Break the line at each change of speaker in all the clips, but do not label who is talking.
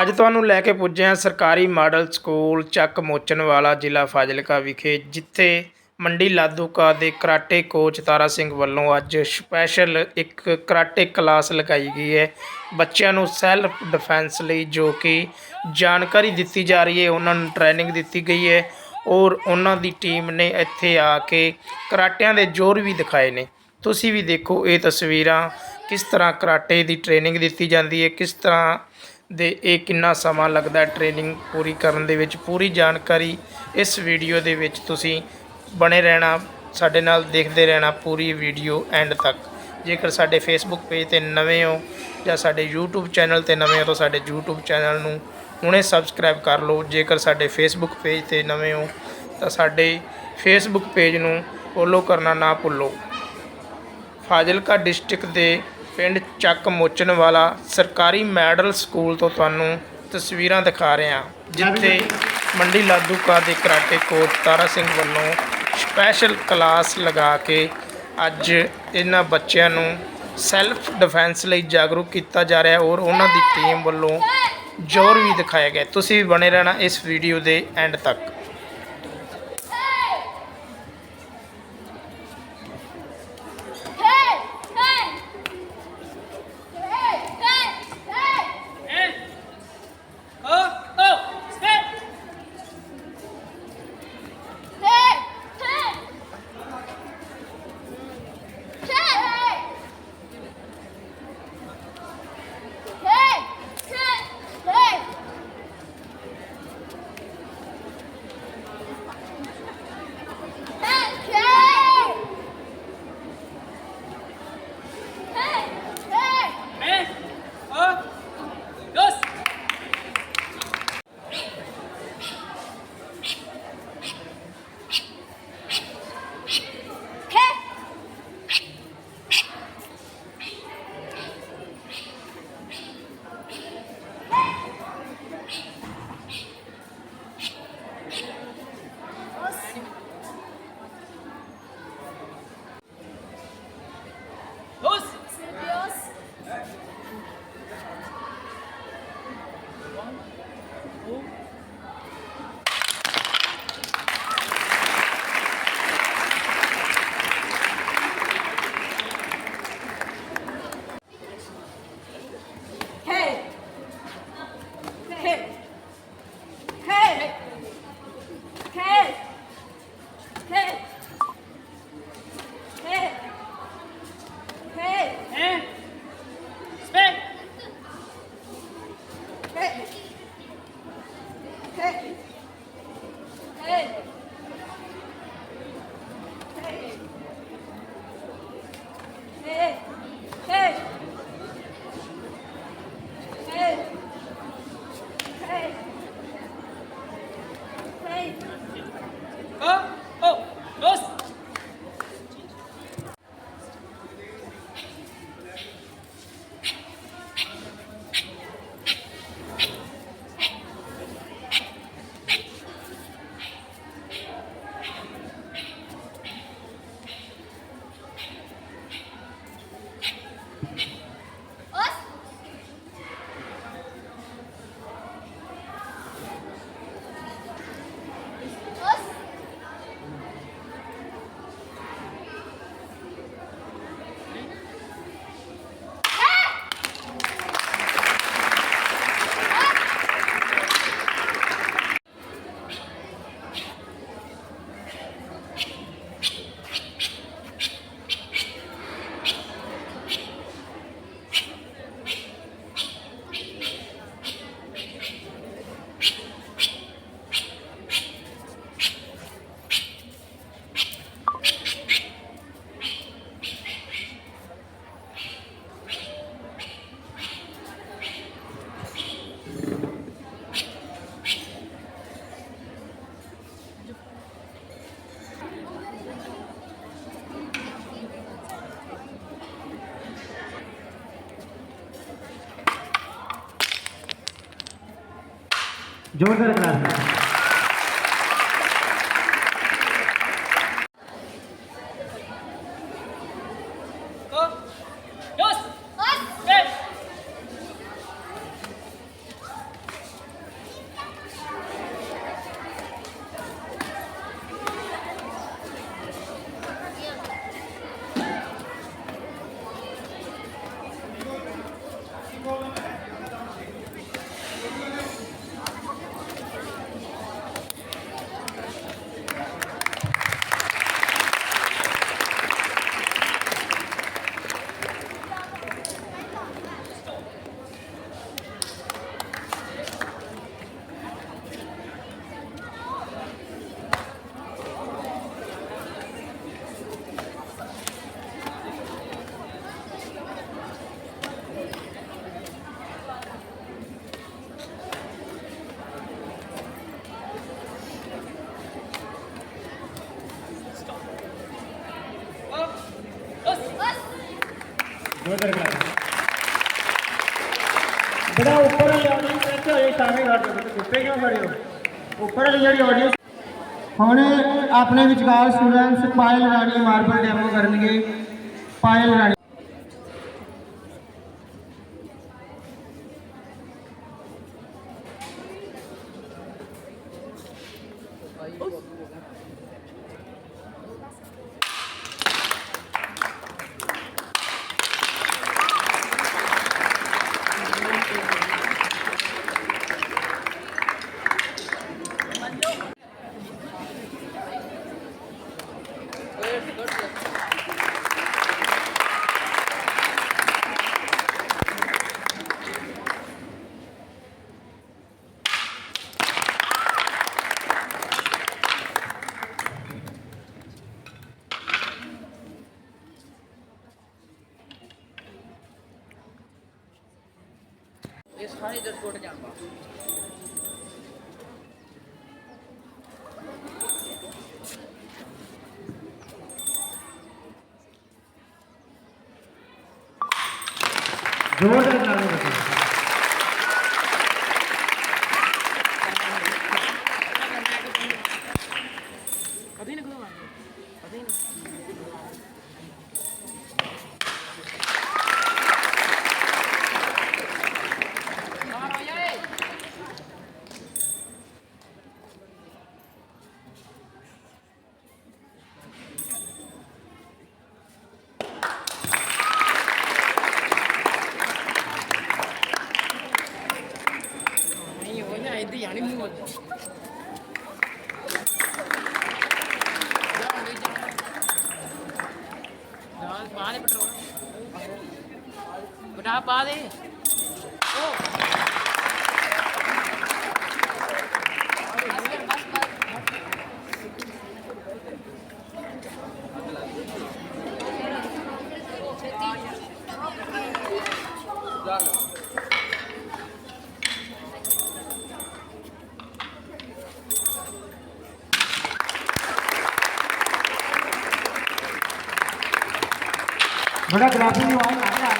ਅੱਜ ਤੁਹਾਨੂੰ ਲੈ ਕੇ ਪੁੱਜੇ ਹਾਂ ਸਰਕਾਰੀ ਮਾਡਲ ਸਕੂਲ ਚੱਕ ਮੋਚਨ ਵਾਲਾ ਜ਼ਿਲ੍ਹਾ ਫਾਜ਼ਿਲਕਾ ਵਿਖੇ, ਜਿੱਥੇ ਮੰਡੀ ਲਾਧੂਕਾ ਦੇ ਕਰਾਟੇ ਕੋਚ ਤਾਰਾ ਸਿੰਘ ਵੱਲੋਂ ਅੱਜ ਸਪੈਸ਼ਲ ਇੱਕ ਕਰਾਟੇ ਕਲਾਸ ਲਗਾਈ ਗਈ ਹੈ। ਬੱਚਿਆਂ ਨੂੰ ਸੈਲਫ ਡਿਫੈਂਸ ਲਈ ਜੋ ਕਿ ਜਾਣਕਾਰੀ ਦਿੱਤੀ ਜਾ ਰਹੀ ਹੈ, ਉਹਨਾਂ ਨੂੰ ਟ੍ਰੇਨਿੰਗ ਦਿੱਤੀ ਗਈ ਹੈ ਔਰ ਉਹਨਾਂ ਦੀ ਟੀਮ ਨੇ ਇੱਥੇ ਆ ਕੇ ਕਰਾਟਿਆਂ ਦੇ ਜ਼ੋਰ ਵੀ ਦਿਖਾਏ ਨੇ। ਤੁਸੀਂ ਵੀ ਦੇਖੋ ਇਹ ਤਸਵੀਰਾਂ ਕਿਸ ਤਰ੍ਹਾਂ ਕਰਾਟੇ ਦੀ ਟ੍ਰੇਨਿੰਗ ਦਿੱਤੀ ਜਾਂਦੀ ਹੈ, ਕਿਸ ਤਰ੍ਹਾਂ ਦੇ ਇਹ ਕਿੰਨਾ ਸਮਾਂ ਲੱਗਦਾ ਟ੍ਰੇਨਿੰਗ ਪੂਰੀ ਕਰਨ ਦੇ ਵਿੱਚ? ਪੂਰੀ ਜਾਣਕਾਰੀ ਇਸ ਵੀਡੀਓ ਦੇ ਵਿੱਚ ਤੁਸੀਂ ਬਣੇ ਰਹਿਣਾ, ਸਾਡੇ ਨਾਲ ਦੇਖਦੇ ਰਹਿਣਾ ਪੂਰੀ ਵੀਡੀਓ ਐਂਡ ਤੱਕ। ਜੇਕਰ ਸਾਡੇ ਫੇਸਬੁੱਕ ਪੇਜ ਤੇ ਨਵੇਂ ਹੋ ਜਾਂ ਸਾਡੇ YouTube ਚੈਨਲ ਤੇ ਨਵੇਂ ਹੋ ਤਾਂ ਸਾਡੇ YouTube ਚੈਨਲ ਨੂੰ ਹੁਣੇ ਸਬਸਕ੍ਰਾਈਬ ਕਰ ਲਓ। ਜੇਕਰ ਸਾਡੇ ਫੇਸਬੁੱਕ ਪੇਜ ਤੇ ਨਵੇਂ ਹੋ ਤਾਂ ਸਾਡੇ ਫੇਸਬੁੱਕ ਪੇਜ ਨੂੰ ਫੋਲੋ ਕਰਨਾ ਨਾ ਭੁੱਲੋ। ਫਾਜ਼ਿਲਕਾ ਡਿਸਟ੍ਰਿਕਟ ਦੇ ਪਿੰਡ ਚੱਕ ਮੋਚਣ ਵਾਲਾ ਸਰਕਾਰੀ ਮੈਡਲ ਸਕੂਲ ਤੋਂ ਤੁਹਾਨੂੰ ਤਸਵੀਰਾਂ ਦਿਖਾ ਰਹੇ ਹਾਂ, ਜਿੱਥੇ ਮੰਡੀ ਲਾਦੂਕਾ ਦੇ ਕਰਾਟੇ ਕੋਚ ਤਾਰਾ ਸਿੰਘ ਵੱਲੋਂ ਸਪੈਸ਼ਲ ਕਲਾਸ ਲਗਾ ਕੇ ਅੱਜ ਇਹਨਾਂ ਬੱਚਿਆਂ ਨੂੰ ਸੈਲਫ ਡਿਫੈਂਸ ਲਈ ਜਾਗਰੂਕ ਕੀਤਾ ਜਾ ਰਿਹਾ ਔਰ ਉਹਨਾਂ ਦੀ ਟੀਮ ਵੱਲੋਂ ਜ਼ੋਰ ਵੀ ਦਿਖਾਇਆ ਗਿਆ ਤੁਸੀਂ ਵੀ ਬਣੇ ਰਹਿਣਾ ਇਸ ਵੀਡੀਓ ਦੇ ਐਂਡ ਤੱਕ।
जोरदार क्लास ਬੜਾ ਉੱਪਰ ਲਿਆਉਣੀ ਚਾਹਤੇ ਹੋਏ ਸਾਵੇਂ ਘਾਟ ਕਿਉਂ ਖੜੇ ਹੁਣ ਆਪਣੇ ਵਿਚਕਾਰ students Payal Rani marble demo ਕਰਨਗੇ। ਪਾਇਲ ਰਾਣੀ ਜ਼ੋਰਦਾਰ ਕਲਾਸ
ਬਟਾ ਪਾ ਦੇ
ਬੜਾ ਗਲਾਸੀ ਦੀ ਆਵਾਜ਼ ਆ ਰਹੀ ਹੈ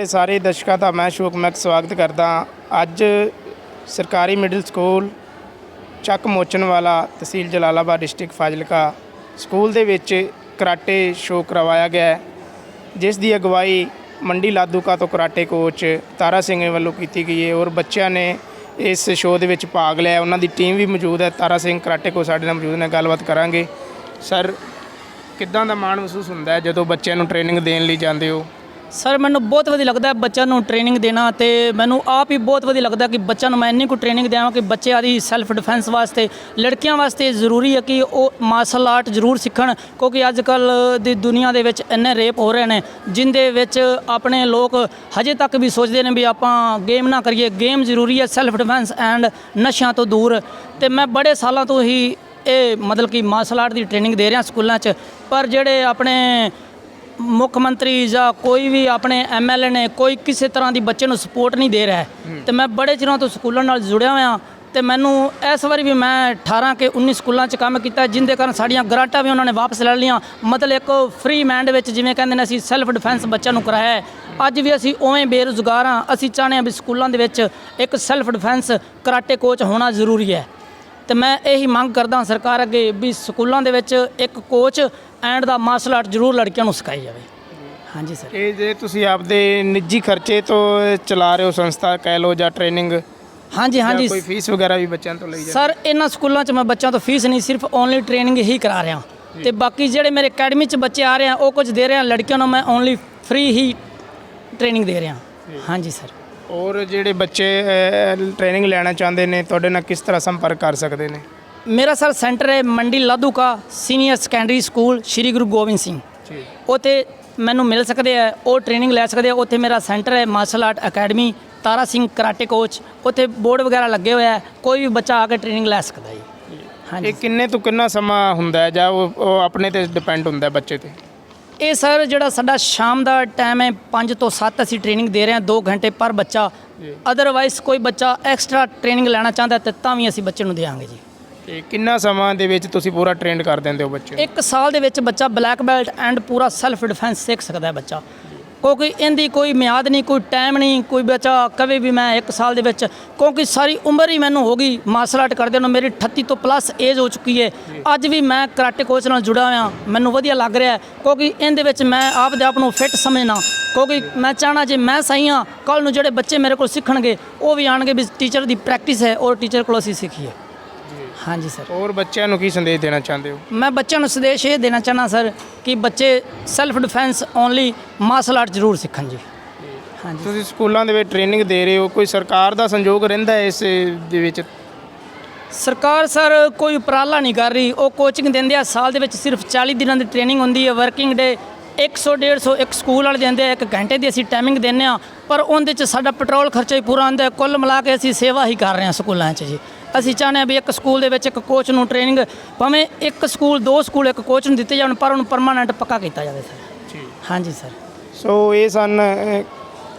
ਮੇਰੇ ਸਾਰੇ ਦਰਸ਼ਕਾਂ ਦਾ ਮੈਂ ਸ਼ੋਕ ਮੈਂ ਸਵਾਗਤ ਕਰਦਾ ਅੱਜ ਸਰਕਾਰੀ middle school Chak Mochan Wala tehsil Jalalabad district Fazilka school ਦੇ ਵਿੱਚ ਕਰਾਟੇ ਸ਼ੋਅ ਕਰਵਾਇਆ ਗਿਆ ਜਿਸ ਦੀ ਅਗਵਾਈ ਮੰਡੀ ਲਾਦੂਕਾ ਤੋਂ ਕਰਾਟੇ ਕੋਚ ਤਾਰਾ ਸਿੰਘ ਵੱਲੋਂ ਕੀਤੀ ਗਈ ਹੈ ਔਰ ਬੱਚਿਆਂ ਨੇ ਇਸ ਸ਼ੋਅ ਦੇ ਵਿੱਚ ਭਾਗ ਲਿਆ ਉਹਨਾਂ ਦੀ ਟੀਮ ਵੀ ਮੌਜੂਦ ਹੈ। ਤਾਰਾ ਸਿੰਘ ਕਰਾਟੇ ਕੋਚ ਸਾਡੇ ਨਾਲ ਮੌਜੂਦ ਨੇ, ਗੱਲਬਾਤ ਕਰਾਂਗੇ। ਸਰ, ਕਿੱਦਾਂ ਦਾ ਮਾਣ ਮਹਿਸੂਸ ਹੁੰਦਾ ਹੈ ਜਦੋਂ ਬੱਚਿਆਂ ਨੂੰ ਟ੍ਰੇਨਿੰਗ ਦੇਣ ਲਈ ਜਾਂਦੇ ਹੋ?
ਸਰ ਮੈਨੂੰ ਬਹੁਤ ਵਧੀਆ ਲੱਗਦਾ ਬੱਚਿਆਂ ਨੂੰ ਟ੍ਰੇਨਿੰਗ ਦੇਣਾ ਤੇ ਮੈਨੂੰ ਆਪ ਹੀ ਬਹੁਤ ਵਧੀਆ ਲੱਗਦਾ ਕਿ ਬੱਚਿਆਂ ਨੂੰ ਮੈਂ ਇੰਨੀ ਕੁ ਟ੍ਰੇਨਿੰਗ ਦੇਵਾਂ ਕਿ ਬੱਚੇ ਆਦੀ ਸੈਲਫ ਡਿਫੈਂਸ ਵਾਸਤੇ, ਲੜਕੀਆਂ ਵਾਸਤੇ ਜ਼ਰੂਰੀ ਹੈ ਕਿ ਉਹ ਮਾਰਸ਼ਲ ਆਰਟ ਜ਼ਰੂਰ ਸਿੱਖਣ, ਕਿਉਂਕਿ ਅੱਜ ਕੱਲ ਦੀ ਦੁਨੀਆ ਦੇ ਵਿੱਚ ਇੰਨੇ ਰੇਪ ਹੋ ਰਹੇ ਨੇ, ਜਿੰਦੇ ਵਿੱਚ ਆਪਣੇ ਲੋਕ ਹਜੇ ਤੱਕ ਵੀ ਸੋਚਦੇ ਨੇ ਵੀ ਆਪਾਂ ਗੇਮ ਨਾ ਕਰੀਏ। ਗੇਮ ਜ਼ਰੂਰੀ ਹੈ ਸੈਲਫ ਡਿਫੈਂਸ ਐਂਡ ਨਸ਼ਿਆਂ ਤੋਂ ਦੂਰ। ਤੇ ਮੈਂ ਬੜੇ ਸਾਲਾਂ ਤੋਂ ਹੀ ਇਹ ਮਤਲਬ ਕਿ ਮਾਰਸ਼ਲ ਆਰਟ ਦੀ ਟ੍ਰੇਨਿੰਗ ਦੇ ਰਿਹਾ ਸਕੂਲਾਂ 'ਚ। ਪਰ ਜਿਹੜੇ ਆਪਣੇ ਮੁੱਖ ਮੰਤਰੀ ਜਾਂ ਕੋਈ ਵੀ ਆਪਣੇ ਐਮਐਲਏ ਨੇ ਕੋਈ ਕਿਸੇ ਤਰ੍ਹਾਂ ਦੀ ਬੱਚੇ ਨੂੰ ਸਪੋਰਟ ਨਹੀਂ ਦੇ ਰਿਹਾ। ਤੇ ਮੈਂ ਬੜੇ ਚਿਰਾਂ ਤੋਂ ਸਕੂਲਾਂ ਨਾਲ ਜੁੜਿਆ ਹੋਇਆ ਤੇ ਮੈਨੂੰ ਇਸ ਵਾਰੀ ਵੀ ਮੈਂ 18 ਕੇ 19 ਸਕੂਲਾਂ 'ਚ ਕੰਮ ਕੀਤਾ ਜਿੰਦੇ ਕਾਰਨ ਸਾਡੀਆਂ ਗ੍ਰਾਂਟਾਂ ਵੀ ਉਹਨਾਂ ਨੇ ਵਾਪਸ ਲੈ ਲਈਆਂ। ਮਤਲਬ ਇੱਕ ਫ੍ਰੀ ਮੈਂਡ ਵਿੱਚ ਜਿਵੇਂ ਕਹਿੰਦੇ ਨੇ ਅਸੀਂ ਸੈਲਫ ਡਿਫੈਂਸ ਬੱਚਿਆਂ ਨੂੰ ਕਰਾਇਆ ਅੱਜ ਵੀ ਅਸੀਂ ਉਵੇਂ ਬੇਰੁਜ਼ਗਾਰ ਹਾਂ। ਅਸੀਂ ਚਾਹੁੰਦੇ ਹਾਂ ਵੀ ਸਕੂਲਾਂ ਦੇ ਵਿੱਚ ਇੱਕ ਸੈਲਫ ਡਿਫੈਂਸ ਕਰਾਟੇ ਕੋਚ ਹੋਣਾ ਜ਼ਰੂਰੀ ਹੈ। ਤੇ ਮੈਂ ਇਹੀ ਮੰਗ ਕਰਦਾ ਹਾਂ ਸਰਕਾਰ ਅੱਗੇ ਵੀ ਸਕੂਲਾਂ ਦੇ ਵਿੱਚ ਇੱਕ ਕੋਚ ਐਂਡ ਦਾ ਮਾਰਸ਼ਲ ਆਰਟ ਜ਼ਰੂਰ ਲੜਕੀਆਂ ਨੂੰ ਸਿਖਾਈ ਜਾਵੇ। ਹਾਂਜੀ ਸਰ।
ਇਹ ਜੇ ਤੁਸੀਂ ਆਪਦੇ ਨਿੱਜੀ ਖਰਚੇ ਤੋਂ ਚਲਾ ਰਹੇ ਹੋ ਸੰਸਥਾ ਕਹਿ ਲਓ ਜਾਂ ਟ੍ਰੇਨਿੰਗ
ਹਾਂਜੀ ਹਾਂਜੀ।
ਕੋਈ ਫੀਸ ਵਗੈਰਾ ਵੀ ਬੱਚਿਆਂ ਤੋਂ ਲਈ ਜਾਂਦੀ।
ਸਰ ਇਹਨਾਂ ਸਕੂਲਾਂ 'ਚ ਮੈਂ ਬੱਚਿਆਂ ਤੋਂ ਫੀਸ ਨਹੀਂ ਸਿਰਫ ਓਨਲੀ ਟ੍ਰੇਨਿੰਗ ਹੀ ਕਰਾ ਰਿਹਾ। ਤੇ ਬਾਕੀ ਜਿਹੜੇ ਮੇਰੇ ਅਕੈਡਮੀ 'ਚ ਬੱਚੇ ਆ ਰਹੇ ਆ ਉਹ ਕੁਝ ਦੇ ਰਹੇ ਆ ਲੜਕੀਆਂ ਨੂੰ ਮੈਂ ਓਨਲੀ ਫ੍ਰੀ ਹੀ ਟ੍ਰੇਨਿੰਗ ਦੇ ਰਿਹਾ। ਹਾਂਜੀ ਸਰ।
ਔਰ ਜਿਹੜੇ ਬੱਚੇ ਟ੍ਰੇਨਿੰਗ ਲੈਣਾ ਚਾਹੁੰਦੇ ਨੇ ਤੁਹਾਡੇ ਨਾਲ ਕਿਸ ਤਰ੍ਹਾਂ ਸੰਪਰਕ ਕਰ ਸਕਦੇ ਨੇ?
ਮੇਰਾ ਸਰ ਸੈਂਟਰ ਹੈ Mandi Ladhuka senior secondary school Shri Guru Gobind Singh.
ਜੀ।
ਉੱਥੇ ਮੈਨੂੰ ਮਿਲ ਸਕਦੇ ਆ ਉਹ ਟ੍ਰੇਨਿੰਗ ਲੈ ਸਕਦੇ ਆ। ਉੱਥੇ ਮੇਰਾ ਸੈਂਟਰ ਹੈ martial art academy Tara Singh karate coach ਉੱਥੇ ਬੋਰਡ ਵਗੈਰਾ ਲੱਗੇ ਹੋਇਆ ਹੈ ਕੋਈ ਵੀ ਬੱਚਾ ਆ ਕੇ ਟ੍ਰੇਨਿੰਗ ਲੈ ਸਕਦਾ ਜੀ। ਹਾਂਜੀ।
ਇਹ ਕਿੰਨੇ ਤੋਂ ਕਿੰਨਾ ਸਮਾਂ ਹੁੰਦਾ ਹੈ ਜਾਂ ਉਹ ਉਹ ਆਪਣੇ ਤੇ ਡਿਪੈਂਡ ਹੁੰਦਾ ਹੈ ਬੱਚੇ ਤੇ?
ਇਹ ਸਰ ਜਿਹੜਾ ਸਾਡਾ ਸ਼ਾਮ ਦਾ ਟਾਈਮ ਹੈ 5 ਤੋਂ 7 ਅਸੀਂ ਟ੍ਰੇਨਿੰਗ ਦੇ ਰਹੇ ਹਾਂ 2 ਘੰਟੇ ਪਰ ਬੱਚਾ। ਅਦਰਵਾਈਜ਼ ਕੋਈ ਬੱਚਾ ਐਕਸਟਰਾ ਟ੍ਰੇਨਿੰਗ ਲੈਣਾ ਚਾਹੁੰਦਾ ਤੇ ਤਾਂ ਵੀ ਅਸੀਂ ਬੱਚੇ ਨੂੰ ਦੇਵਾਂਗੇ ਜੀ।
ਤੇ ਕਿੰਨਾ ਸਮਾਂ ਦੇ ਵਿੱਚ ਤੁਸੀਂ ਪੂਰਾ ਟ੍ਰੇਨਡ ਕਰ ਦਿੰਦੇ ਹੋ ਬੱਚੇ ਨੂੰ?
ਇੱਕ ਸਾਲ ਦੇ ਵਿੱਚ ਬੱਚਾ ਬਲੈਕ ਬੈਲਟ ਐਂਡ ਪੂਰਾ ਸੈਲਫ ਡਿਫੈਂਸ ਸਿੱਖ ਸਕਦਾ ਹੈ ਬੱਚਾ। ਕਿਉਂਕਿ ਇਹਦੀ ਕੋਈ ਮਿਆਦ ਨਹੀਂ ਕੋਈ ਟਾਈਮ ਨਹੀਂ ਕੋਈ ਬੱਚਾ ਕਵੇ ਵੀ ਮੈਂ ਇੱਕ ਸਾਲ ਦੇ ਵਿੱਚ ਕਿਉਂਕਿ ਸਾਰੀ ਉਮਰ ਹੀ ਮੈਨੂੰ ਹੋ ਗਈ ਮਾਰਸ਼ਲ ਆਰਟ ਕਰਦੇ ਨੂੰ ਮੇਰੀ 38 ਤੋਂ ਪਲੱਸ ਏਜ ਹੋ ਚੁੱਕੀ ਹੈ। ਅੱਜ ਵੀ ਮੈਂ ਕਰਾਟੇ ਕੋਚ ਨਾਲ ਜੁੜਾ ਹੋਇਆ ਮੈਨੂੰ ਵਧੀਆ ਲੱਗ ਰਿਹਾ ਹੈ ਕਿਉਂਕਿ ਇਹਦੇ ਵਿੱਚ ਮੈਂ ਆਪ ਦੇ ਆਪ ਨੂੰ ਫਿੱਟ ਸਮਝਣਾ ਕਿਉਂਕਿ ਮੈਂ ਚਾਹਣਾ ਜੇ ਮੈਂ ਸਹੀ ਹਾਂ ਕੱਲ ਨੂੰ ਜਿਹੜੇ ਬੱਚੇ ਮੇਰੇ ਕੋਲ ਸਿੱਖਣਗੇ ਉਹ ਵੀ ਆਣਗੇ ਵੀ ਟੀਚਰ ਦੀ ਪ੍ਰੈਕਟਿਸ ਹੈ ਔਰ ਟੀਚਰ ਕੋਲ ਅਸੀਂ ਸਿੱਖੀਏ। ਹਾਂਜੀ। ਸਰ।
ਹੋਰ ਬੱਚਿਆਂ ਨੂੰ ਕੀ ਸੰਦੇਸ਼ ਦੇਣਾ ਚਾਹੁੰਦੇ ਹੋ?
ਮੈਂ ਬੱਚਿਆਂ ਨੂੰ ਸੰਦੇਸ਼ ਇਹ ਦੇਣਾ ਚਾਹਨਾ ਸਰ ਕਿ ਬੱਚੇ self defence only martial art ਜ਼ਰੂਰ ਸਿੱਖਣ ਜੀ। ਹਾਂਜੀ।
ਤੁਸੀਂ ਸਕੂਲਾਂ ਦੇ ਵਿੱਚ ਟ੍ਰੇਨਿੰਗ ਦੇ ਰਹੇ ਹੋ ਕੋਈ ਸਰਕਾਰ ਦਾ ਸੰਯੋਗ ਰਹਿੰਦਾ ਹੈ ਇਸ ਦੇ ਵਿੱਚ?
ਸਰਕਾਰ ਸਰ ਕੋਈ ਉਪਰਾਲਾ ਨਹੀਂ ਕਰ ਰਹੀ। ਉਹ ਕੋਚਿੰਗ ਦਿੰਦੇ ਆ ਸਾਲ ਦੇ ਵਿੱਚ ਸਿਰਫ 40 ਦਿਨਾਂ ਦੀ ਟ੍ਰੇਨਿੰਗ ਹੁੰਦੀ ਹੈ। ਵਰਕਿੰਗ ਡੇ 100 150 ਇੱਕ ਸਕੂਲ ਵਾਲੇ ਦਿੰਦੇ ਆ ਇੱਕ ਘੰਟੇ ਦੀ ਅਸੀਂ ਟਾਈਮਿੰਗ ਦਿੰਦੇ ਆ ਪਰ ਉਹਦੇ ਚ ਸਾਡਾ ਪੈਟਰੋਲ ਖਰਚਾ ਹੀ ਪੂਰਾ ਆਉਂਦਾ ਹੈ। ਕੁੱਲ ਮਿਲਾ ਕੇ ਅਸੀਂ ਸੇਵਾ ਹੀ ਕਰ ਰਹੇ ਹਾਂ ਸਕੂਲਾਂ 'ਚ ਜੀ। ਅਸੀਂ ਚਾਹੁੰਦੇ ਹਾਂ ਵੀ ਇੱਕ ਸਕੂਲ ਦੇ ਵਿੱਚ ਇੱਕ ਕੋਚ ਨੂੰ ਟ੍ਰੇਨਿੰਗ ਭਾਵੇਂ ਇੱਕ ਸਕੂਲ ਦੋ ਸਕੂਲ ਇੱਕ ਕੋਚ ਨੂੰ ਦਿੱਤੇ ਜਾਣ ਪਰ ਉਹਨੂੰ ਪਰਮਾਨੈਂਟ ਪੱਕਾ ਕੀਤਾ ਜਾਵੇ ਸਰ।
ਜੀ।
ਹਾਂਜੀ ਸਰ।
ਸੋ ਇਹ ਸਨ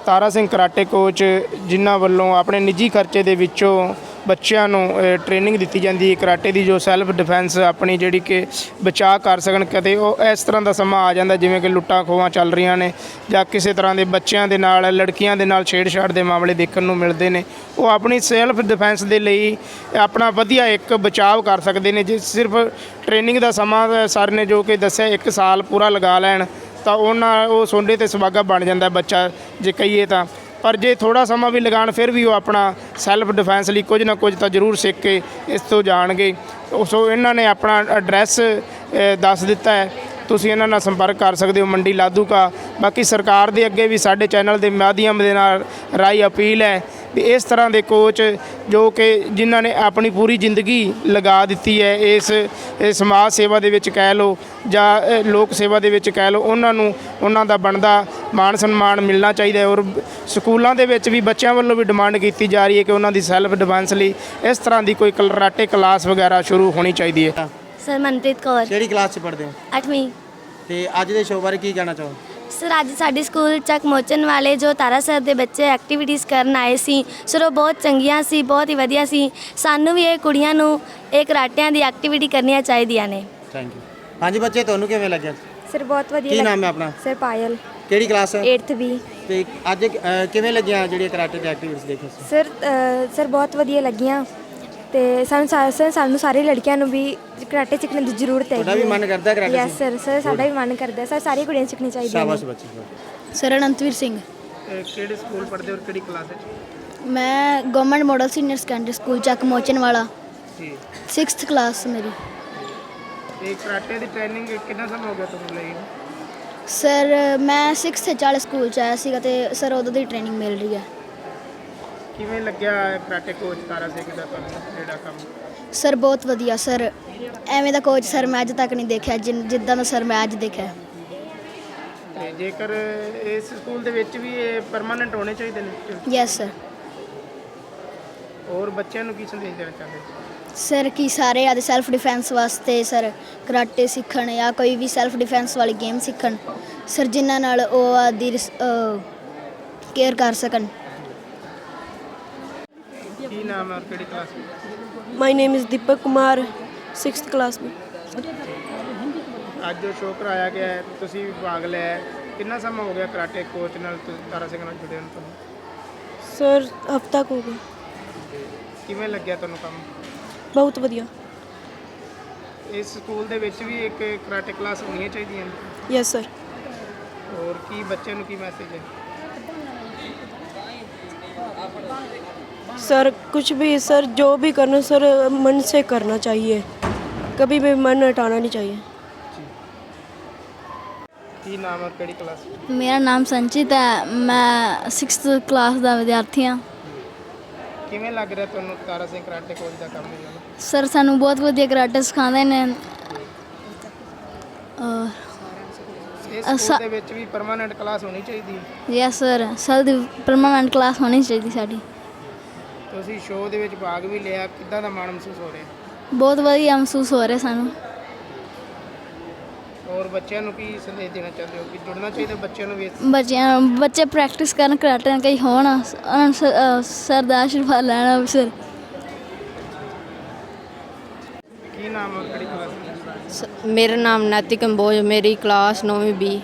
ਤਾਰਾ ਸਿੰਘ ਕਰਾਟੇ ਕੋਚ ਜਿਨ੍ਹਾਂ ਵੱਲੋਂ ਆਪਣੇ ਨਿੱਜੀ ਖਰਚੇ ਦੇ ਵਿੱਚੋਂ ਬੱਚਿਆਂ ਨੂੰ ਟ੍ਰੇਨਿੰਗ ਦਿੱਤੀ ਜਾਂਦੀ ਹੈ, ਕਰਾਟੇ ਦੀ ਜੋ ਸੈਲਫ ਡਿਫੈਂਸ ਆਪਣੀ ਜਿਹੜੀ ਕਿ ਬਚਾਅ ਕਰ ਸਕਣ ਕਦੇ ਉਹ ਇਸ ਤਰ੍ਹਾਂ ਦਾ ਸਮਾਂ ਆ ਜਾਂਦਾ ਜਿਵੇਂ ਕਿ ਲੁੱਟਾਂ ਖੋਹਾਂ ਚੱਲ ਰਹੀਆਂ ਨੇ ਜਾਂ ਕਿਸੇ ਤਰ੍ਹਾਂ ਦੇ ਬੱਚਿਆਂ ਦੇ ਨਾਲ, ਲੜਕੀਆਂ ਦੇ ਨਾਲ ਛੇੜਛਾੜ ਦੇ ਮਾਮਲੇ ਦੇਖਣ ਨੂੰ ਮਿਲਦੇ ਨੇ। ਉਹ ਆਪਣੀ ਸੈਲਫ ਡਿਫੈਂਸ ਦੇ ਲਈ ਆਪਣਾ ਵਧੀਆ ਇੱਕ ਬਚਾਅ ਕਰ ਸਕਦੇ ਨੇ। ਜੇ ਸਿਰਫ ਟ੍ਰੇਨਿੰਗ ਦਾ ਸਮਾਂ ਸਰ ਨੇ ਜੋ ਕਿ ਦੱਸਿਆ, ਇੱਕ ਸਾਲ ਪੂਰਾ ਲਗਾ ਲੈਣ ਤਾਂ ਉਹਨਾਂ, ਉਹ ਸੋਨੇ ਤੇ ਸੁਹਾਗਾ ਬਣ ਜਾਂਦਾ ਬੱਚਾ ਜੇ ਕਹੀਏ ਤਾਂ। ਪਰ ਜੇ ਥੋੜਾ ਸਮਾਂ ਵੀ ਲਗਾਣ ਫਿਰ ਵੀ ਉਹ ਆਪਣਾ ਸੈਲਫ ਡਿਫੈਂਸ ਲਈ ਕੁਝ ਨਾ ਕੁਝ ਤਾਂ ਜ਼ਰੂਰ ਸਿੱਖ ਕੇ ਇਸ ਤੋਂ ਜਾਣਗੇ। ਸੋ ਇਹਨਾਂ ਨੇ ਆਪਣਾ ਐਡਰੈਸ ਦੱਸ ਦਿੱਤਾ ਹੈ। ਤੁਸੀਂ ਇਹਨਾਂ ਨਾਲ ਸੰਪਰਕ ਕਰ ਸਕਦੇ ਹੋ, ਮੰਡੀ ਲਾਦੂ ਕਾ। ਬਾਕੀ ਸਰਕਾਰ ਦੇ ਅੱਗੇ ਵੀ ਸਾਡੇ ਚੈਨਲ ਦੇ ਮਾਧਿਅਮ ਦੇ ਨਾਲ ਰਾਈ ਅਪੀਲ ਹੈ ਵੀ ਇਸ ਤਰ੍ਹਾਂ ਦੇ ਕੋਚ ਜੋ ਕਿ ਜਿਨ੍ਹਾਂ ਨੇ ਆਪਣੀ ਪੂਰੀ ਜ਼ਿੰਦਗੀ ਲਗਾ ਦਿੱਤੀ ਹੈ ਇਸ ਸਮਾਜ ਸੇਵਾ ਦੇ ਵਿੱਚ ਕਹਿ ਲਓ ਜਾਂ ਲੋਕ ਸੇਵਾ ਦੇ ਵਿੱਚ ਕਹਿ ਲਓ ਉਹਨਾਂ ਨੂੰ ਉਹਨਾਂ ਦਾ ਬਣਦਾ ਮਾਣ ਸਨਮਾਨ ਮਿਲਣਾ ਚਾਹੀਦਾ ਹੈ ਔਰ ਸਕੂਲਾਂ ਦੇ ਵਿੱਚ ਵੀ ਬੱਚਿਆਂ ਵੱਲੋਂ ਵੀ ਡਿਮਾਂਡ ਕੀਤੀ ਜਾ ਰਹੀ ਹੈ ਕਿ ਉਹਨਾਂ ਦੀ ਸੈਲਫ ਡਿਫੈਂਸ ਲਈ ਇਸ ਤਰ੍ਹਾਂ ਦੀ ਕੋਈ ਕਰਾਟੇ ਕਲਾਸ ਵਗੈਰਾ ਸ਼ੁਰੂ ਹੋਣੀ ਚਾਹੀਦੀ ਹੈ।
ਸਰ ਮਨਪ੍ਰੀਤ ਕੌਰ।
ਕਿਹੜੀ ਕਲਾਸ 'ਚ ਪੜ੍ਹਦੇ ਹੋ?
8ਵੀਂ
ਤੇ ਅੱਜ ਦੇ ਸ਼ੋਅ ਬਾਰੇ ਕੀ ਕਹਿਣਾ ਚਾਹੋ
ਸਰ ਅੱਜ ਸਾਡੇ ਸਕੂਲ ਚੱਕ ਮੋਚਨ ਵਾਲੇ ਜੋ ਤਾਰਾ ਸਰ ਦੇ ਬੱਚੇ ਐਕਟੀਵਿਟੀਜ਼ ਕਰਨ ਆਏ ਸੀ ਸਰ ਉਹ ਬਹੁਤ ਚੰਗੀਆਂ ਸੀ ਬਹੁਤ ਹੀ ਵਧੀਆ ਸੀ। ਸਾਨੂੰ ਵੀ ਇਹ ਕੁੜੀਆਂ ਨੂੰ ਇਹ ਕਰਾਟਿਆਂ ਦੀ ਐਕਟੀਵਿਟੀ ਕਰਨੀਆਂ ਚਾਹੀਦੀਆਂ ਨੇ।
ਥੈਂਕ ਯੂ ਹਾਂਜੀ ਬੱਚੇ ਤੁਹਾਨੂੰ ਕਿਵੇਂ ਲੱਗਿਆ?
ਸਰ ਬਹੁਤ ਵਧੀਆ
ਕੀ ਨਾਮ ਹੈ ਆਪਣਾ?
ਸਰ ਪਾਇਲ।
ਕਿਹੜੀ ਕਲਾਸ ਹੈ?
8th ਵੀ
ਤੇ ਅੱਜ ਕਿਵੇਂ ਲੱਗੀਆਂ ਜਿਹੜੀਆਂ ਕਰਾਟੇ ਦੀ ਐਕਟੀਵਿਟੀਜ਼ ਦੇਖੇ ਸੀ?
ਸਰ ਅ, ਸਰ ਬਹੁਤ ਵਧੀਆ ਲੱਗੀਆਂ। ਤੇ ਸਾਨੂੰ ਸਾ- ਸਰ ਸਾਨੂੰ ਸਾਰੇ ਲੜਕਿਆਂ ਨੂੰ ਵੀ ਕਰਾਟੇ ਸਿੱਖਣ ਦੀ ਜ਼ਰੂਰਤ ਹੈ
ਤੁਹਾਡਾ ਵੀ ਮਨ ਕਰਦਾ ਕਰਾਟੇ
ਯੈਸ ਸਰ ਸਰ ਸਾਡਾ ਵੀ ਮਨ ਕਰਦਾ ਸਰ ਸਾਰੀ ਕੁੜੀਆਂ ਸਿੱਖਣੀ ਚਾਹੀਦੀਆਂ
ਸ਼ਾਬਾਸ਼
ਨੇ
ਬੱਚੇ
ਸਰ ਅਨੰਤਵੀਰ ਸਿੰਘ।
ਕਿਹੜੇ ਸਕੂਲ ਪੜ੍ਹਦੇ ਔਰ ਕਿਹੜੀ ਕਲਾਸ ਵਿੱਚ?
ਮੈਂ government model senior secondary school Chak Mochan Wala.
ਜੀ।
6th ਕਲਾਸ ਮੇਰੀ।
ਇਹ ਕਰਾਟੇ ਦੀ ਟ੍ਰੇਨਿੰਗ ਕਿੰਨਾ ਸਮਾਂ ਹੋ ਗਿਆ ਤੁਹਾਨੂੰ ਲਈ?
ਸਰ ਮੈਂ 6th ਤੇ ਚਾਲੇ ਸਕੂਲ ਚ ਆਇਆ ਸੀਗਾ ਤੇ ਸਰ ਉਦੋਂ ਦੀ ਟ੍ਰੇਨਿੰਗ ਮਿਲ ਰਹੀ ਹੈ।
ਕਿਵੇਂ ਲੱਗਿਆ ਕਰਾਟੇ ਕੋਚ ਤਾਰਾ ਸਿੰਘ ਦਾ ਤੁਹਾਨੂੰ ਜਿਹੜਾ ਕੰਮ?
ਸਰ ਬਹੁਤ ਵਧੀਆ ਸਰ ਐਵੇਂ ਦਾ ਕੋਚ ਸਰ ਮੈਂ ਅੱਜ ਤੱਕ ਨਹੀਂ ਦੇਖਿਆ ਜਿਨ- ਜਿੱਦਾਂ ਦਾ ਸਰ ਮੈਂ ਅੱਜ ਦੇਖਿਆ।
ਤੇ ਜੇਕਰ ਇਸ ਸਕੂਲ ਦੇ ਵਿੱਚ ਵੀ ਇਹ ਪਰਮਾਨੈਂਟ ਹੋਣੇ ਚਾਹੀਦੇ ਨੇ
ਯੈਸ ਸਰ
ਹੋਰ ਬੱਚਿਆਂ ਨੂੰ ਕੀ ਸੰਦੇਸ਼ ਦੇਣਾ ਚਾਹੁੰਦੇ
ਸਰ ਕੀ ਸਾਰੇ ਆਦੇ ਸੈਲਫ ਡਿਫੈਂਸ ਵਾਸਤੇ ਸਰ ਕਰਾਟੇ ਸਿੱਖਣ ਜਾਂ ਕੋਈ ਵੀ ਸੈਲਫ ਡਿਫੈਂਸ ਵਾਲੀ ਗੇਮ ਸਿੱਖਣ? ਸਰ ਜਿਨ੍ਹਾਂ ਨਾਲ ਉਹ ਆਦੀ ਕੇਅਰ ਕਰ ਸਕਣ?
ਨਾਮ ਹੈ ਔਰ ਕਿਹੜੀ ਕਲਾਸ ਵਿੱਚ?
My name is Deepak Kumar, 6th class में
ਅੱਜ ਜੋ ਸ਼ੋਅ ਕਰਾਇਆ ਗਿਆ ਹੈ ਤੁਸੀਂ ਵੀ ਭਾਗ ਲਿਆ ਹੈ। ਕਿੰਨਾ ਸਮਾਂ ਹੋ ਗਿਆ ਕਰਾਟੇ ਕੋਚ ਨਾਲ ਤੁਸੀਂ ਤਾਰਾ ਸਿੰਘ ਨਾਲ ਜੁੜੇ ਹੋ ਤੁਹਾਨੂੰ?
ਸਰ ਹਫਤਾ ਕੁ ਹੋ ਗਿਆ।
ਕਿਵੇਂ ਲੱਗਿਆ ਤੁਹਾਨੂੰ ਕੰਮ?
ਬਹੁਤ ਵਧੀਆ।
ਇਸ ਸਕੂਲ ਦੇ ਵਿੱਚ ਵੀ ਇੱਕ ਕਰਾਟੇ ਕਲਾਸ ਹੋਣੀਆਂ ਚਾਹੀਦੀਆਂ ਨੇ?
ਯੈਸ ਸਰ
ਹੋਰ ਕੀ ਬੱਚਿਆਂ ਨੂੰ ਕੀ ਮੈਸੇਜ ਹੈ?
सर कुछ भी सर जो भी करना सर मन से करना चाहिए कभी भी मन हटाना नहीं चाहिए
ਕੀ ਨਾਮ ਹੈ ਔਰ ਕਿਹੜੀ ਕਲਾਸ
ਮੇਰਾ ਨਾਮ ਸੰਚਿਤ ਹੈ ਮੈਂ 6th ਕਲਾਸ ਦਾ ਵਿਦਿਆਰਥੀ ਹਾਂ
ਕਿਵੇਂ ਲੱਗ ਰਿਹਾ ਤੁਹਾਨੂੰ ਤਾਰਾ ਸਿੰਘ ਕਰਾਟੇ ਕੋਚ ਦਾ ਕੰਮ ਇਹਨਾਂ ਨੂੰ
ਸਰ ਸਾਨੂੰ ਬਹੁਤ ਵਧੀਆ ਕਰਾਟੇ ਸਿਖਾਉਂਦੇ ਨੇ
ਇਸ
ਅ,
ਸਕੂਲ
ਸਾ-
ਦੇ ਵਿੱਚ ਵੀ ਪਰਮਾਨੈਂਟ ਕਲਾਸ ਹੋਣੀ ਚਾਹੀਦੀ ਹੈ
ਯੈਸ ਸਰ ਸਰ ਦੀ ਪਰਮਾਨੈਂਟ ਕਲਾਸ ਹੋਣੀ ਚਾਹੀਦੀ ਸਾਡੀ
ਤੁਸੀਂ ਸ਼ੋਅ ਦੇ ਵਿੱਚ ਭਾਗ ਵੀ ਲਿਆ ਕਿੱਦਾਂ ਦਾ ਮਾਣ ਮਹਿਸੂਸ ਹੋ ਰਿਹਾ?
ਬਹੁਤ ਵਧੀਆ ਮਹਿਸੂਸ ਹੋ ਰਿਹਾ ਸਾਨੂੰ।
ਔਰ ਬੱਚਿਆਂ ਨੂੰ ਕੀ ਸੰਦੇਸ਼ ਦੇਣਾ ਚਾਹੁੰਦੇ ਹੋ? ਕਿ ਜੁੜਨਾ ਚਾਹੀਦਾ ਬੱਚਿਆਂ ਨੂੰ ਵੀ ਇਸ-
ਬੱਚਿਆਂ ਬੱਚੇ ਪ੍ਰੈਕਟਿਸ ਕਰਨ ਕਰਾਟੇ ਕਈ ਹੋਣ ਉਹਨਾਂ ਨੂੰ ਸ- ਅ, ਸਰ ਦਾ ਆਸ਼ੀਰਵਾਦ ਲੈਣਾ ਸਰ।
ਕੀ ਨਾਮ ਹੈ ਕਿਹੜੀ ਕਲਾਸ
ਮੇਰਾ ਨਾਮ ਨੈਤਿਕ ਕੰਬੋਜ ਮੇਰੀ ਕਲਾਸ 9ਵੀਂ ਬੀ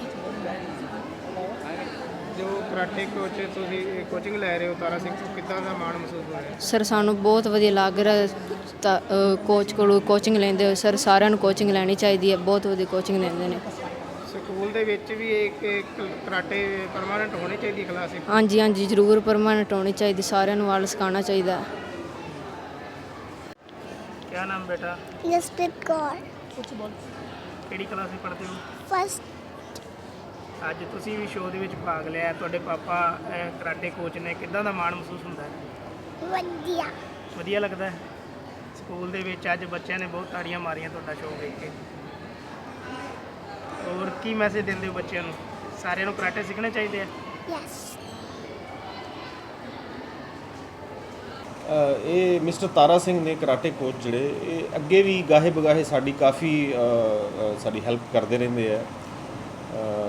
ਜੋ ਕਰਾਟੇ ਕੋਚ ਤੁਸੀਂ ਕੋਚਿੰਗ ਲੈ ਰਹੇ ਹੋ? ਤਾਰਾ ਸਿੰਘ ਕਿੱਦਾਂ ਦਾ ਮਾਣ ਮਹਿਸੂਸ ਹੋ ਰਿਹਾ?
ਸਰ ਸਾਨੂੰ ਬਹੁਤ ਵਧੀਆ ਲੱਗ ਰਿਹਾ ਕੋਚ ਕੋਲੋਂ ਕੋਚਿੰਗ ਲੈਂਦੇ ਹੋ ਸਰ ਸਾਰਿਆਂ ਨੂੰ ਕੋਚਿੰਗ ਲੈਣੀ ਚਾਹੀਦੀ ਹੈ। ਬਹੁਤ ਵਧੀਆ ਕੋਚਿੰਗ ਲੈਂਦੇ ਨੇ।
ਸਕੂਲ ਦੇ ਵਿੱਚ ਵੀ ਇੱਕ ਕਰਾਟੇ ਪਰਮਾਨੈਂਟ ਹੋਣੀ ਚਾਹੀਦੀ ਕਲਾਸ ਇੱਕ?
ਹਾਂਜੀ ਹਾਂਜੀ ਜ਼ਰੂਰ ਪਰਮਾਨੈਂਟ ਹੋਣੀ ਚਾਹੀਦੀ। ਸਾਰਿਆਂ ਨੂੰ ਵਾਲ ਸਿਖਾਉਣਾ ਚਾਹੀਦਾ
ਕੀ ਨਾਮ ਬੇਟਾ?
ਜਸਪ੍ਰੀਤ ਕੌਰ। ਕੁਝ ਬੋਲ।
ਕਿਹੜੀ ਕਲਾਸ ਵਿੱਚ ਪੜ੍ਹਦੇ ਹੋ?
ਫਸਟ
ਅੱਜ ਤੁਸੀਂ ਵੀ ਸ਼ੋਅ ਦੇ ਵਿੱਚ ਭਾਗ ਲਿਆ ਤੁਹਾਡੇ ਪਾਪਾ ਅਹ, ਕਰਾਟੇ ਕੋਚ ਨੇ ਕਿੱਦਾਂ ਦਾ ਮਾਣ ਮਹਿਸੂਸ ਹੁੰਦਾ ਹੈ?
ਵਧੀਆ।
ਵਧੀਆ ਲੱਗਦਾ ਹੈ? ਸਕੂਲ ਦੇ ਵਿੱਚ ਅੱਜ ਬੱਚਿਆਂ ਨੇ ਬਹੁਤ ਤਾੜੀਆਂ ਮਾਰੀਆਂ ਤੁਹਾਡਾ ਸ਼ੋਅ ਦੇਖ ਕੇ। ਹੋਰ ਕੀ ਮੈਸੇਜ ਦਿੰਦੇ ਹੋ ਬੱਚਿਆਂ ਨੂੰ? ਸਾਰਿਆਂ ਨੂੰ ਕਰਾਟੇ ਸਿੱਖਣੇ ਚਾਹੀਦੇ ਆ?
ਯੈਸ
ਅ, ਇਹ ਮਿਸਟਰ ਤਾਰਾ ਸਿੰਘ ਨੇ ਕਰਾਟੇ ਕੋਚ ਜਿਹੜੇ ਇਹ ਅੱਗੇ ਵੀ ਗਾਹੇ ਬਗਾਹੇ ਸਾਡੀ ਕਾਫੀ ਅ, ਅ, ਸਾਡੀ ਹੈਲਪ ਕਰਦੇ ਰਹਿੰਦੇ ਆ। ਅ,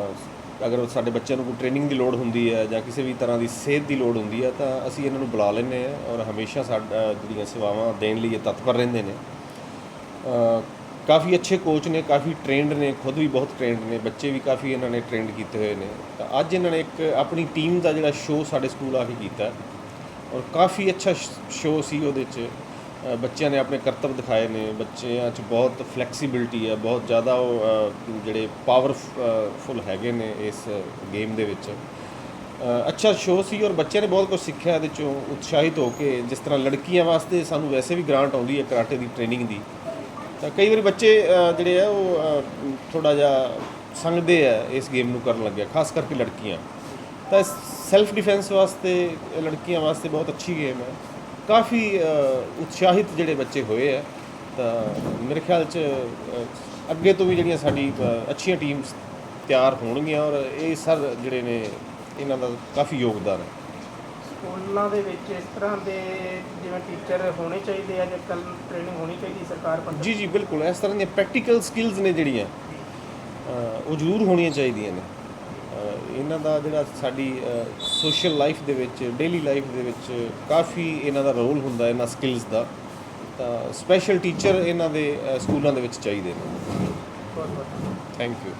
ਅਗਰ ਸਾਡੇ ਬੱਚਿਆਂ ਨੂੰ ਕੋਈ ਟ੍ਰੇਨਿੰਗ ਦੀ ਲੋੜ ਹੁੰਦੀ ਹੈ ਜਾਂ ਕਿਸੇ ਵੀ ਤਰ੍ਹਾਂ ਦੀ ਸਿਹਤ ਦੀ ਲੋੜ ਹੁੰਦੀ ਹੈ, ਤਾਂ ਅਸੀਂ ਇਹਨਾਂ ਨੂੰ ਬੁਲਾ ਲੈਂਦੇ ਆ ਔਰ ਹਮੇਸ਼ਾ ਸਾਡਾ ਜਿਹੜੀਆਂ ਸੇਵਾਵਾਂ ਦੇਣ ਲਈ ਇਹ ਤਤਪਰ ਰਹਿੰਦੇ ਨੇ। ਕਾਫੀ ਅੱਛੇ ਕੋਚ ਨੇ, ਕਾਫੀ ਟ੍ਰੇਨਡ ਨੇ, ਖੁਦ ਵੀ ਬਹੁਤ ਟ੍ਰੇਨਡ ਨੇ, ਬੱਚੇ ਵੀ ਕਾਫੀ ਇਹਨਾਂ ਨੇ ਟ੍ਰੇਨਡ ਕੀਤੇ ਹੋਏ ਨੇ। ਤਾਂ ਅੱਜ ਇਹਨਾਂ ਨੇ ਇੱਕ ਆਪਣੀ ਟੀਮ ਦਾ ਜਿਹੜਾ ਸ਼ੋਅ ਸਾਡੇ ਸਕੂਲ ਆ ਕੇ ਕੀਤਾ ਔਰ ਕਾਫੀ ਅੱਛਾ ਸ਼ੋਅ ਸੀ ਉਹਦੇ 'ਚ। ਬੱਚਿਆਂ ਨੇ ਆਪਣੇ ਕਰਤੱਵ ਦਿਖਾਏ ਨੇ, ਬੱਚਿਆਂ 'ਚ ਬਹੁਤ ਫਲੈਕਸੀਬਿਲਟੀ ਹੈ, ਬਹੁਤ ਜ਼ਿਆਦਾ ਉਹ ਜਿਹੜੇ ਪਾਵਰਫੁਲ ਹੈਗੇ ਨੇ ਇਸ ਗੇਮ ਦੇ ਵਿੱਚ। ਅੱਛਾ ਸ਼ੋਅ ਸੀ ਔਰ ਬੱਚਿਆਂ ਨੇ ਬਹੁਤ ਕੁਝ ਸਿੱਖਿਆ ਇਹਦੇ 'ਚੋਂ, ਉਤਸ਼ਾਹਿਤ ਹੋ ਕੇ, ਜਿਸ ਤਰ੍ਹਾਂ ਲੜਕੀਆਂ ਵਾਸਤੇ ਸਾਨੂੰ ਵੈਸੇ ਵੀ ਗ੍ਰਾਂਟ ਆਉਂਦੀ ਹੈ ਕਰਾਟੇ ਦੀ ਟ੍ਰੇਨਿੰਗ ਦੀ। ਤਾਂ ਕਈ ਵਾਰੀ ਬੱਚੇ ਜਿਹੜੇ ਆ ਉਹ ਥੋੜਾ ਜਿਹਾ ਸੰਗਦੇ ਆ ਇਸ ਗੇਮ ਨੂੰ ਕਰਨ ਲੱਗਿਆ, ਖਾਸ ਕਰਕੇ ਲੜਕੀਆਂ। ਤਾਂ ਸੈਲਫ ਡਿਫੈਂਸ ਵਾਸਤੇ, ਲੜਕੀਆਂ ਵਾਸਤੇ ਬਹੁਤ ਅੱਛੀ ਗੇਮ ਹੈ। ਕਾਫੀ ਉਤਸ਼ਾਹਿਤ ਜਿਹੜੇ ਬੱਚੇ ਹੋਏ ਆ ਤਾਂ ਮੇਰੇ ਖਿਆਲ 'ਚ ਅੱਗੇ ਤੋਂ ਵੀ ਜਿਹੜੀਆਂ ਸਾਡੀ ਅੱਛੀਆਂ ਟੀਮਸ ਤਿਆਰ ਹੋਣਗੀਆਂ ਔਰ ਇਹ ਸਰ ਜਿਹੜੇ ਨੇ ਇਹਨਾਂ ਦਾ ਕਾਫੀ ਯੋਗਦਾਨ ਹੈ।
ਸਕੂਲਾਂ ਦੇ ਵਿੱਚ ਇਸ ਤਰ੍ਹਾਂ ਦੇ ਜਿਵੇਂ ਟੀਚਰ ਹੋਣੇ ਚਾਹੀਦੇ ਆ ਜਾਂ ਕੱਲ ਟ੍ਰੇਨਿੰਗ ਹੋਣੀ ਚਾਹੀਦੀ ਸਰਕਾਰ ਪੱਧਰ
ਜੀ ਜੀ ਬਿਲਕੁਲ ਇਸ ਤਰ੍ਹਾਂ ਦੀਆਂ ਪ੍ਰੈਕਟੀਕਲ ਸਕਿੱਲਸ ਨੇ ਜਿਹੜੀਆਂ ਉਹ ਜ਼ਰੂਰ ਹੋਣੀਆਂ ਚਾਹੀਦੀਆਂ ਨੇ। ਇਹਨਾਂ ਦਾ ਜਿਹੜਾ ਸਾਡੀ ਸੋਸ਼ਲ ਲਾਈਫ ਦੇ ਵਿੱਚ ਡੇਲੀ ਲਾਈਫ ਦੇ ਵਿੱਚ ਕਾਫੀ ਇਹਨਾਂ ਦਾ ਰੋਲ ਹੁੰਦਾ ਇਹਨਾਂ ਸਕਿੱਲਸ ਦਾ। ਤਾਂ ਸਪੈਸ਼ਲ ਟੀਚਰ ਇਹਨਾਂ ਦੇ ਸਕੂਲਾਂ ਦੇ ਵਿੱਚ ਚਾਹੀਦੇ ਨੇ।
ਬਹੁਤ ਬਹੁਤ
ਥੈਂਕ ਯੂ।